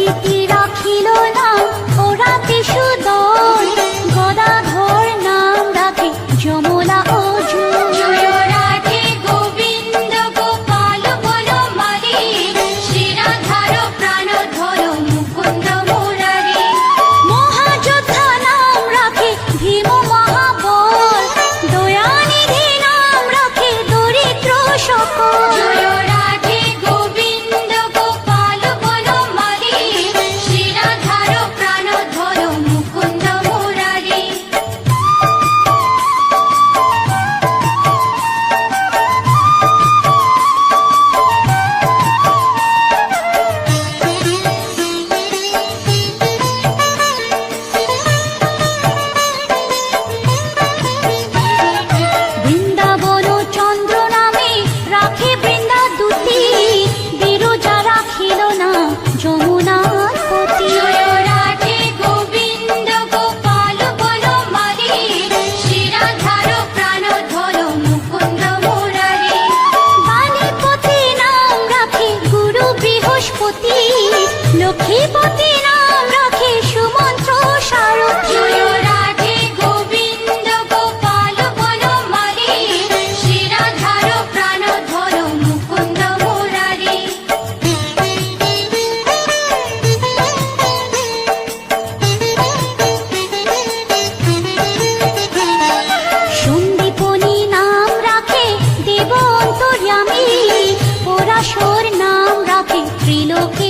chiquita. নাম রাখে ত্রিলোকের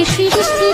রাখে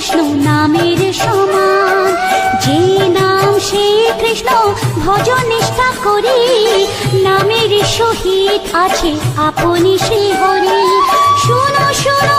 কৃষ্ণ নামের সমান। যে নাম সে কৃষ্ণ ভজন নিষ্ঠা করি, নামের সহিত আছে আপনি সে হরি শুনো শুনো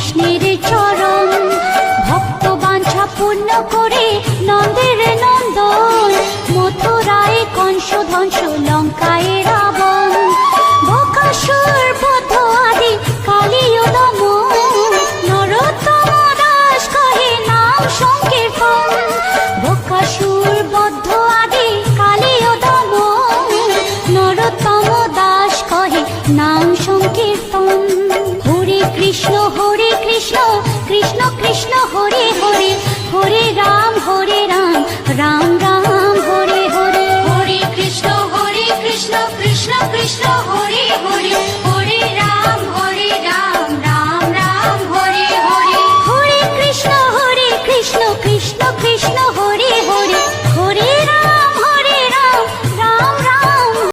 কৃষ্ণের চরণ ভক্ত বাঞ্ছা পূর্ণ করে নন্দের নন্দন। মথুরায় কংস ধ্বংস লঙ্কায় রাবণ।